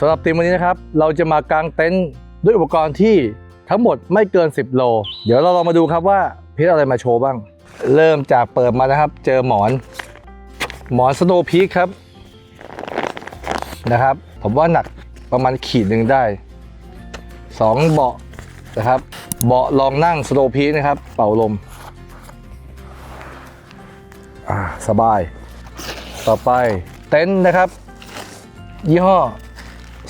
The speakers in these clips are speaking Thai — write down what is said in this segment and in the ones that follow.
สำหรับทีมวันนี้นะครับ เราจะมากางเต็นท์ด้วยอุปกรณ์ที่ทั้งหมดไม่เกิน 10 โล เดี๋ยวเราลองมาดูครับว่าพีทเอะไรมาโชว์บ้าง เริ่มจากเปิดมานะครับ เจอหมอน หมอนสโนพีคครับนะครับ ผมว่าหนักประมาณขีดหนึ่งได้ 2 เบาะนะครับ เบาะรองนั่งสโนพีคนะครับ เป่าลมอ่าสบาย ต่อไปเต็นท์นะครับ ยี่ห้อ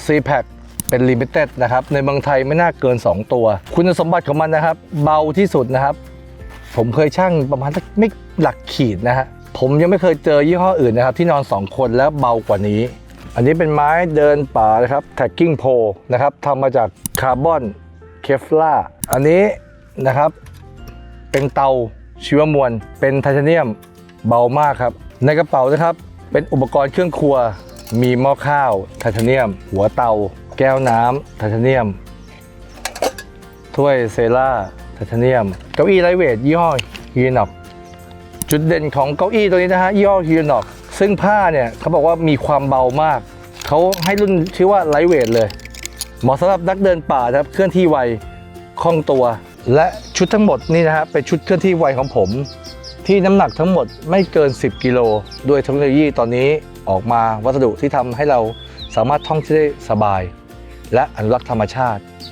c p a c เป็น Limited นะครับ ในเมืองไทยไม่น่าเกิน 2 ตัว คุณสมบัติของมันนะครับ เบาที่สุดนะครับ ผมเคยชั่งประมาณไม่หลักขีดนะฮะผมยังไม่เคยเจอยี่ห้ออื่นนะครับ ที่นอน 2 คนแล้วเบากว่านี้ อันนี้เป็นไม้เดินป่านะครับ Tracking Pole นะครับทำมาจากคาร์บอนเคฟลาอันนี้นะครับเป็นเตาชีวมวล เป็นไทเทเนียมเบามากครับ ในกระเป๋านะครับเป็นอุปกรณ์เครื่องครัว มีหม้อข้าวไทเทเนียม หัวเตา แก้วน้ำไทเทเนียม ถ้วยเซราไทเทเนียม เก้าอี้ไลเวทยี่ห้อฮีนอกจุดเด่นของเก้าอี้ตัวนี้นะฮะยี่ห้อฮีนอกซึ่งผ้าเนี่ยเขาบอกว่ามีความเบามาก เขาให้รุ่นชื่อว่าไลเวทเลยเหมาะสำหรับนักเดินป่านะครับเคลื่อนที่ไวคล่องตัว และชุดทั้งหมดนี่นะฮะเป็นชุดเคลื่อนที่ไวของผม ที่น้ำหนักทั้งหมดไม่เกิน 10 กิโลด้วยเทคโนโลยีตอนนี้ ออกมาวัสดุที่ทำให้เราสามารถท่องเที่ยวได้สบาย และอนุรักษ์ธรรมชาติ